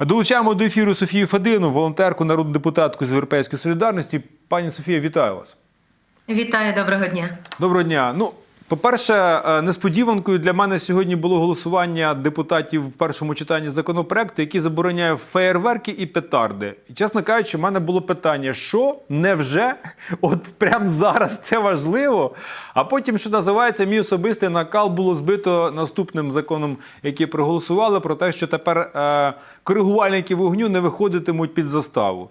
Долучаємо до ефіру Софію Фадину, волонтерку, народну депутатку з Європейської солідарності. Пані Софія, вітаю вас. Вітаю, доброго дня. Доброго дня. Ну, по-перше, е, несподіванкою для мене сьогодні було голосування депутатів в першому читанні законопроекту, який забороняє феєрверки і петарди. І, чесно кажучи, в мене було питання: що невже от прямо зараз це важливо? А потім, що називається, мій особистий накал було збито наступним законом, який проголосували, про те, що тепер е, коригувальники вогню не виходитимуть під заставу.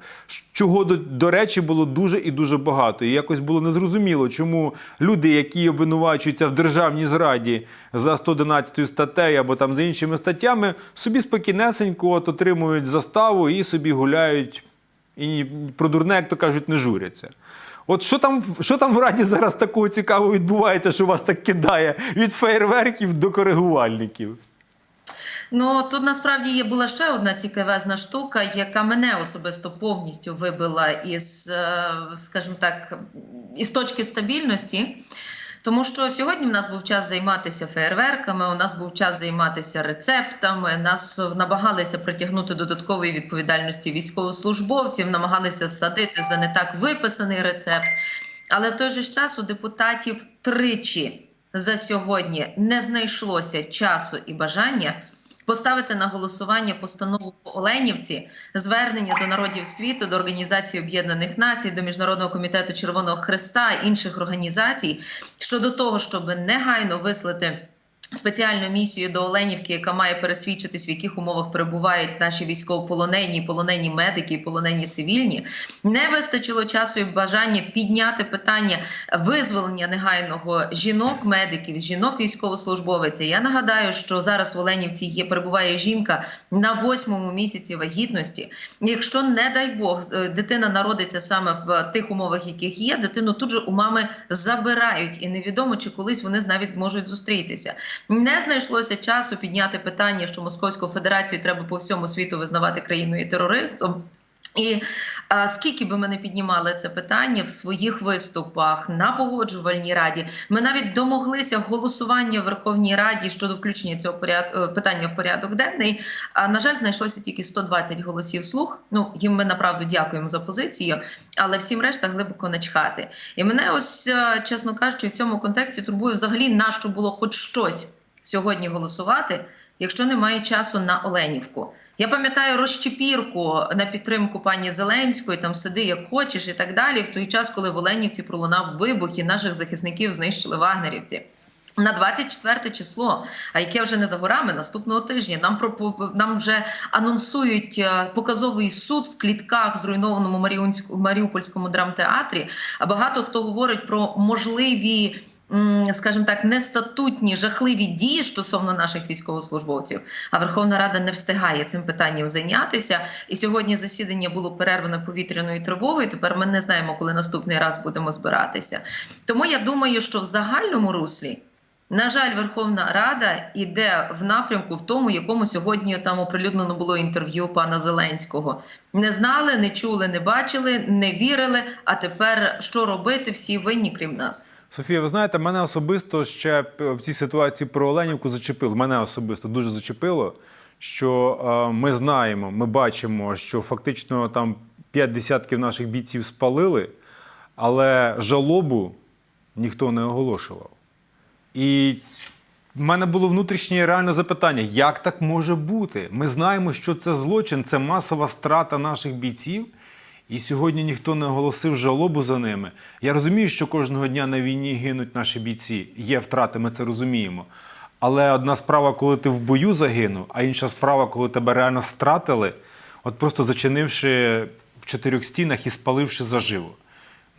Чого до, до речі було дуже і дуже багато. І якось було незрозуміло, чому люди, які обвинувачуються в державній зраді за 111 статтею або там за іншими статтями, собі спокійнесенько от отримують заставу і собі гуляють, і про дурне, як то кажуть, не журяться. От що там, що там в Раді зараз такого цікавого відбувається, що вас так кидає від фейерверків до коригувальників? Ну тут насправді є була ще одна цікавезна штука, яка мене особисто повністю вибила із, е, скажімо так, із точки стабільності. Тому що сьогодні в нас був час займатися фейерверками, у нас був час займатися рецептами. Нас намагалися притягнути додаткової відповідальності військовослужбовців, намагалися садити за не так виписаний рецепт. Але в той же час у депутатів тричі за сьогодні не знайшлося часу і бажання поставити на голосування постанову по Оленівці, звернення до народів світу, до Організації Об'єднаних Націй, до Міжнародного комітету Червоного Христа інших організацій щодо того, щоб негайно вислати. Спеціальну місію до Оленівки, яка має пересвідчитись, в яких умовах перебувають наші військовополонені, полонені медики, полонені цивільні, не вистачило часу і бажання підняти питання визволення негайного жінок, медиків, жінок військовослужбовиця. Я нагадаю, що зараз в Оленівці є перебуває жінка на восьмому місяці вагітності. Якщо, не дай Бог, е, дитина народиться саме в тих умовах, яких є, дитину тут же у мами забирають, і невідомо чи колись вони навіть зможуть зустрітися. Не знайшлося часу підняти питання, що Московську Федерацію треба по всьому світу визнавати країною терористом. І а, скільки би ми не піднімали це питання в своїх виступах на погоджувальній раді, ми навіть домоглися голосування в Верховній Раді щодо включення цього поряд... е, питання в порядок денний. А на жаль, знайшлося тільки 120 голосів слух. Ну їм ми направду дякуємо за позицію, але всім решта глибоко начхати. І мене ось е, чесно кажучи, в цьому контексті турбує взагалі на що було хоч щось сьогодні голосувати, якщо немає часу на Оленівку. Я пам'ятаю розчепірку на підтримку пані Зеленської, там сиди як хочеш і так далі. В той час, коли в Оленівці пролунав вибух і наших захисників знищили вагнерівці. На 24 число, а яке вже не за горами наступного тижня, нам про нам вже анонсують е, показовий суд в клітках зруйнованому Маріупольському драмтеатрі. А багато хто говорить про можливі. М, Скажімо так, нестатутні жахливі дії стосовно наших військовослужбовців. А Верховна Рада не встигає цим питанням зайнятися. І сьогодні засідання було перерване повітряною тривогою. Тепер ми не знаємо, коли наступний раз будемо збиратися. Тому я думаю, що в загальному руслі. На жаль, Верховна Рада йде в напрямку в тому, якому сьогодні там оприлюднено було інтерв'ю пана Зеленського. Не знали, не чули, не бачили, не вірили. А тепер що робити? Всі винні, крім нас. Софія, ви знаєте, мене особисто ще в цій ситуації про Оленівку зачепило. Мене особисто дуже зачепило, що е, ми знаємо, ми бачимо, що фактично там п'ять десятків наших бійців спалили, але жалобу ніхто не оголошував. І в мене було внутрішнє реальне запитання: як так може бути? Ми знаємо, що це злочин, це масова страта наших бійців. І сьогодні ніхто не оголосив жалобу за ними. Я розумію, що кожного дня на війні гинуть наші бійці. Є втрати, ми це розуміємо. Але одна справа, коли ти в бою загинув, а інша справа, коли тебе реально стратили, от просто зачинивши в чотирьох стінах і спаливши заживо.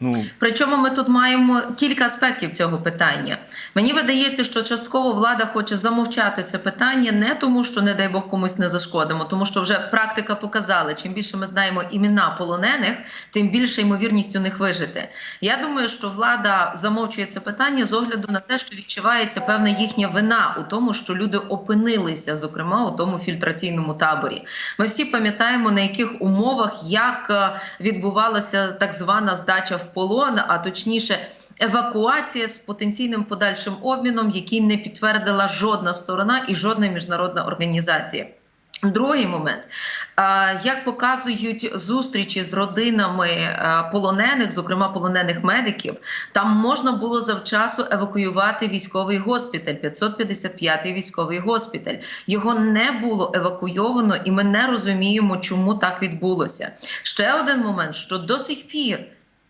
Ну, Причому ми тут маємо кілька аспектів цього питання. Мені видається, що частково влада хоче замовчати це питання не тому, що не дай Бог комусь не зашкодимо, тому що вже практика показала, чим більше ми знаємо імена полонених, тим більше ймовірність у них вижити. Я думаю, що влада замовчує це питання з огляду на те, що відчувається певна їхня вина у тому, що люди опинилися, зокрема у тому фільтраційному таборі. Ми всі пам'ятаємо на яких умовах як е, відбувалася так звана здача в полон, а точніше. Евакуація з потенційним подальшим обміном, який не підтвердила жодна сторона і жодна міжнародна організація. Другий момент, як показують зустрічі з родинами полонених, зокрема полонених медиків, там можна було завчасу евакуювати військовий госпіталь, 555-й військовий госпіталь. Його не було евакуйовано, і ми не розуміємо, чому так відбулося. Ще один момент, що до сих пір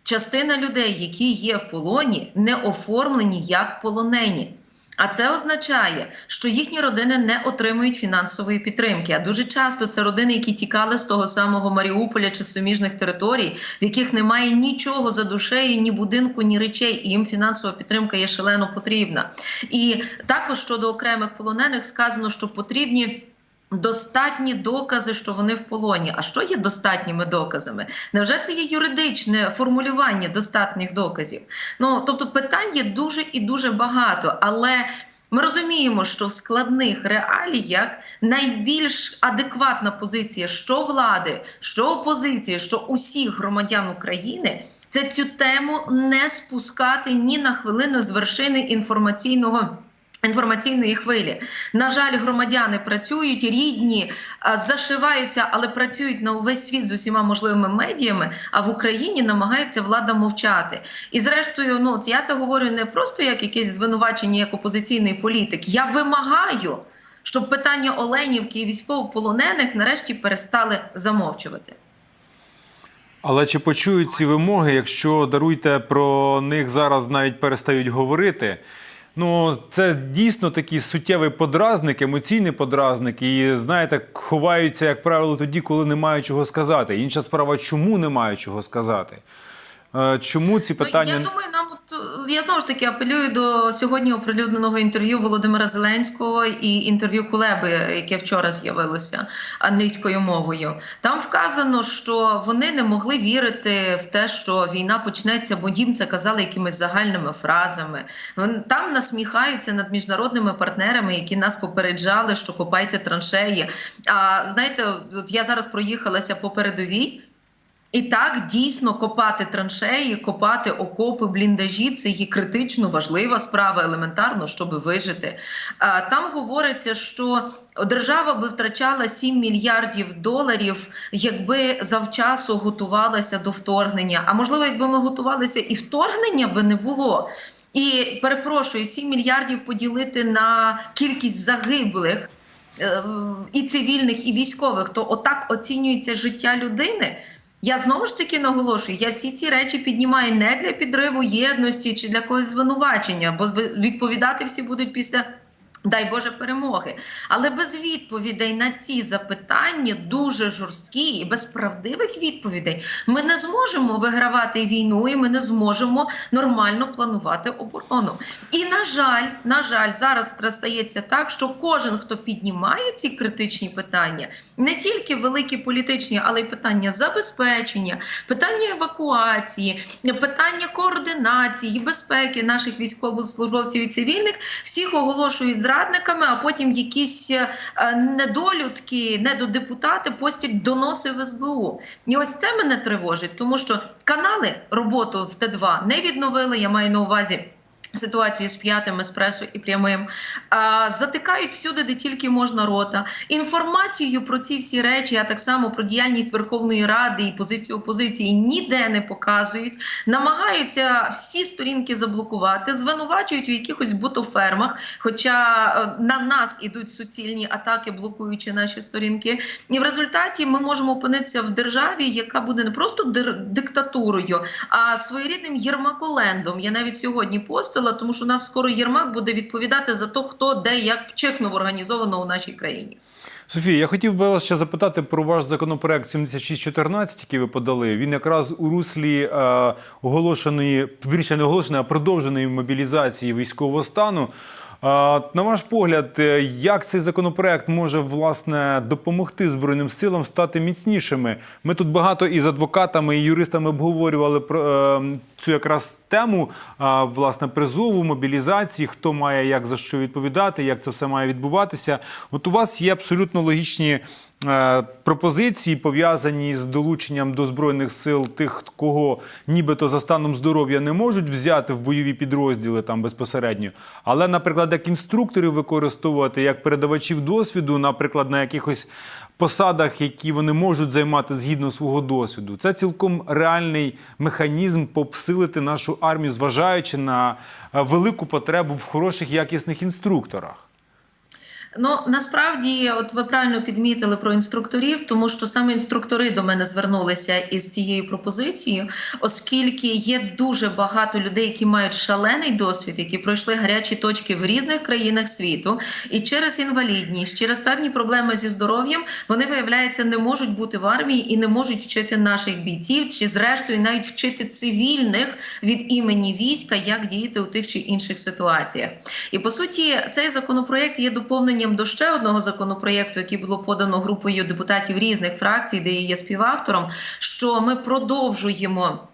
частина людей, які є в полоні, не оформлені як полонені. А це означає, що їхні родини не отримують фінансової підтримки. А дуже часто це родини, які тікали з того самого Маріуполя чи суміжних територій, в яких немає нічого за душею, ні будинку, ні речей, і їм фінансова підтримка є шалено потрібна. І також щодо окремих полонених сказано, що потрібні. Достатні докази, що вони в полоні. А що є достатніми доказами? Невже це є юридичне формулювання достатніх доказів? Ну тобто питань є дуже і дуже багато, але ми розуміємо, що в складних реаліях найбільш адекватна позиція що влади, що опозиції, що усіх громадян України. Це цю тему не спускати ні на хвилину з вершини інформаційного. Інформаційної хвилі. На жаль, громадяни працюють, рідні зашиваються, але працюють на увесь світ з усіма можливими медіями. А в Україні намагається влада мовчати. І зрештою, ну я це говорю не просто як якесь звинувачення, як опозиційний політик. Я вимагаю, щоб питання Оленівки і військовополонених нарешті перестали замовчувати. Але чи почують ці вимоги, якщо даруйте про них зараз навіть перестають говорити? Ну, це дійсно такий суттєвий подразник, емоційний подразник. І знаєте, ховаються, як правило, тоді, коли немає чого сказати. Інша справа, чому немає чого сказати? Е, Чому ці питання Ну, я думаю, я знову ж таки апелюю до сьогодні оприлюдненого інтерв'ю Володимира Зеленського і інтерв'ю Кулеби, яке вчора з'явилося англійською мовою. Там вказано, що вони не могли вірити в те, що війна почнеться, бо їм це казали якимись загальними фразами. Там насміхаються над міжнародними партнерами, які нас попереджали, що копайте траншеї. А знаєте, от я зараз проїхалася по передовій. І так дійсно копати траншеї, копати окопи, бліндажі це є критично важлива справа, елементарно, щоб вижити. Там говориться, що держава би втрачала 7 мільярдів доларів, якби завчасу готувалася до вторгнення. А можливо, якби ми готувалися, і вторгнення би не було. І перепрошую, 7 мільярдів поділити на кількість загиблих е, і цивільних, і військових, то отак оцінюється життя людини. Я знову ж таки наголошую, я всі ці речі піднімаю не для підриву єдності чи для когось звинувачення, бо відповідати всі будуть після. Дай Боже перемоги, але без відповідей на ці запитання дуже жорсткі і без правдивих відповідей ми не зможемо вигравати війну, і ми не зможемо нормально планувати оборону. І на жаль, на жаль, зараз стається так, що кожен, хто піднімає ці критичні питання, не тільки великі політичні, але й питання забезпечення, питання евакуації, питання координації, безпеки наших військовослужбовців і цивільних, всіх оголошують зрадниками, а потім якісь е, недолюдки, недодепутати постіль доноси в СБУ. І ось це мене тривожить, тому що канали роботу в Т2 не відновили. Я маю на увазі. Ситуацію з п'ятим еспресо і прямим а, затикають всюди, де тільки можна рота. Інформацію про ці всі речі, а так само про діяльність Верховної Ради і позицію опозиції ніде не показують. Намагаються всі сторінки заблокувати, звинувачують у якихось бутофермах. Хоча е, на нас ідуть суцільні атаки, блокуючи наші сторінки. І в результаті ми можемо опинитися в державі, яка буде не просто диктатурою, а своєрідним Єрмаколендом. Я навіть сьогодні постила, тому що у нас скоро Єрмак буде відповідати за то, хто де як чекнув організовано у нашій країні. Софія, я хотів би вас ще запитати про ваш законопроект 7614, який ви подали. Він якраз у руслі е, оголошеної, вірніше не оголошеної, а продовженої мобілізації військового стану. На ваш погляд, е, як цей законопроект може власне допомогти збройним силам стати міцнішими? Ми тут багато із адвокатами і юристами обговорювали про е, цю якраз тему власне призову, мобілізації, хто має як за що відповідати, як це все має відбуватися. От у вас є абсолютно логічні пропозиції, пов'язані з долученням до збройних сил тих, кого нібито за станом здоров'я не можуть взяти в бойові підрозділи там безпосередньо, але, наприклад, як інструкторів використовувати, як передавачів досвіду, наприклад, на якихось посадах, які вони можуть займати згідно свого досвіду. Це цілком реальний механізм посилити нашу армію, зважаючи на е, велику потребу в хороших якісних інструкторах. Ну насправді, от ви правильно підмітили про інструкторів, тому що саме інструктори до мене звернулися із цією пропозицією, оскільки є дуже багато людей, які мають шалений досвід, які пройшли гарячі точки в різних країнах світу, і через інвалідність, через певні проблеми зі здоров'ям, вони виявляється не можуть бути в армії і не можуть вчити наших бійців, чи зрештою навіть вчити цивільних від імені війська, як діяти у тих чи інших ситуаціях. І по суті, цей законопроект є доповненням до ще одного законопроєкту, який було подано групою депутатів різних фракцій, де я є співавтором, що ми продовжуємо.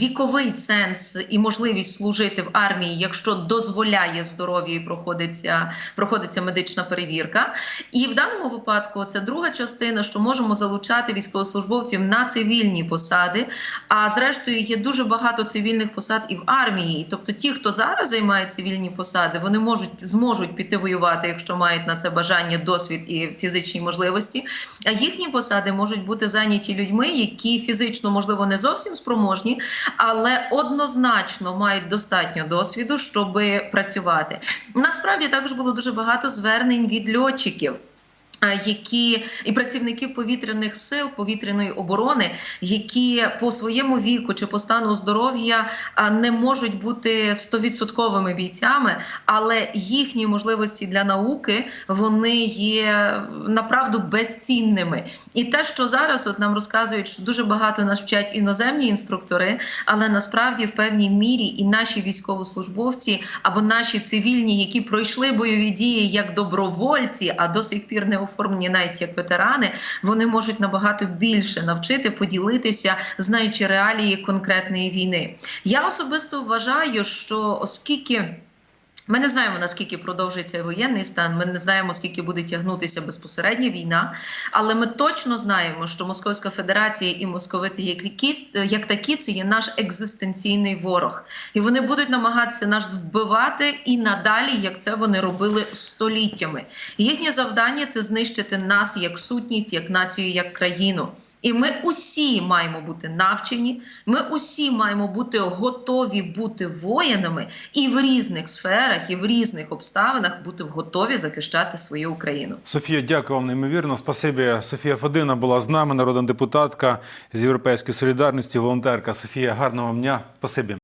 Віковий ценз і можливість служити в армії, якщо дозволяє здоров'я і проходиться, проходиться медична перевірка. І в даному випадку це друга частина, що можемо залучати військовослужбовців на цивільні посади. А зрештою є дуже багато цивільних посад і в армії. Тобто, ті, хто зараз займає цивільні посади, вони можуть зможуть піти воювати, якщо мають на це бажання, досвід і фізичні можливості. А їхні посади можуть бути зайняті людьми, які фізично можливо не зовсім спроможні, але однозначно мають достатньо досвіду, щоб працювати. Насправді також було дуже багато звернень від льотчиків. Які і працівників повітряних сил повітряної оборони, які по своєму віку чи по стану здоров'я не можуть бути стовідсотковими бійцями, але їхні можливості для науки вони є направду безцінними. І те, що зараз от нам розказують, що дуже багато нас вчать іноземні інструктори, але насправді в певній мірі і наші військовослужбовці або наші цивільні, які пройшли бойові дії як добровольці, а до сих пір не оформлені навіть як ветерани, вони можуть набагато більше навчити, поділитися, знаючи реалії конкретної війни. Я особисто вважаю, що оскільки. Ми не знаємо наскільки продовжиться воєнний стан. Ми не знаємо, скільки буде тягнутися безпосередня війна. Але ми точно знаємо, що Московська Федерація і московити, як такі, це є наш екзистенційний ворог, і вони будуть намагатися нас вбивати і надалі, як це вони робили століттями. Їхнє завдання це знищити нас як сутність, як націю, як країну. І ми усі маємо бути навчені, ми усі маємо бути готові бути воїнами і в різних сферах, і в різних обставинах бути готові захищати свою Україну. Софія, дякую вам неймовірно. Спасибі. Софія Фадина була з нами, народна депутатка з Європейської солідарності, волонтерка. Софія, гарного вам дня. Спасибі.